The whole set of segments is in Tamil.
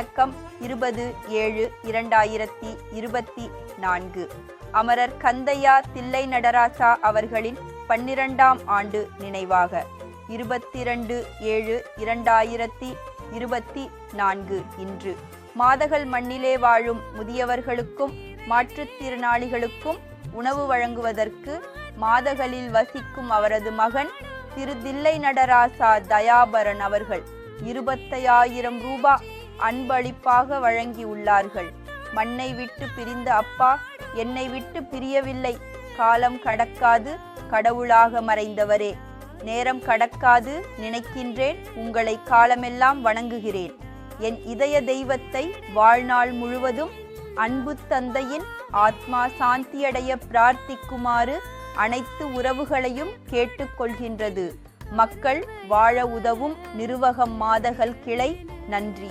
வணக்கம். இருபது ஏழு இரண்டாயிரத்தி இருபத்தி நான்கு. அமரர் கந்தையா தில்லை நடராசா அவர்களின் பன்னிரண்டாம் ஆண்டு நினைவாக. இருபத்தி ரெண்டு ஏழு இரண்டாயிரத்தி இருபத்தி நான்கு இன்று. மாதகள் மண்ணிலே வாழும் முதியவர்களுக்கும் மாற்றுத்திறனாளிகளுக்கும் உணவு வழங்குவதற்கு மாதகளில் வசிக்கும் அவரது மகன் திரு தில்லை நடராசா தயாபரன் அவர்கள். இருபத்தையாயிரம் ரூபாய் அன்பளிப்பாக வழங்கியுள்ளார்கள். மண்ணை விட்டு பிரிந்த அப்பா என்னை விட்டு பிரியவில்லை. காலம் கடக்காது கடவுளாக மறைந்தவரே. நேரம் கடக்காது நினைக்கின்றேன் உங்களை காலமெல்லாம் வணங்குகிறேன். என் இதய தெய்வத்தை வாழ்நாள் முழுவதும் அன்பு தந்தையின் ஆத்மா சாந்தியடைய பிரார்த்திக்குமாறு அனைத்து உறவுகளையும் கேட்டுக்கொள்கின்றது. மக்கள் வாழ உதவும் நிர்வகம் மாதகள் கிளை. நன்றி.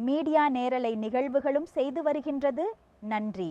மீடியா நேரலை நிகழ்வுகளும் செய்து வருகின்றது. நன்றி.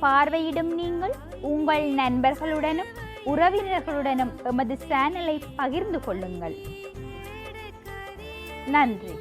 பார்வையிடும் நீங்கள் உங்கள் நண்பர்களுடனும் உறவினர்களுடனும் எமது சேனலை பகிர்ந்து கொள்ளுங்கள். நன்றி.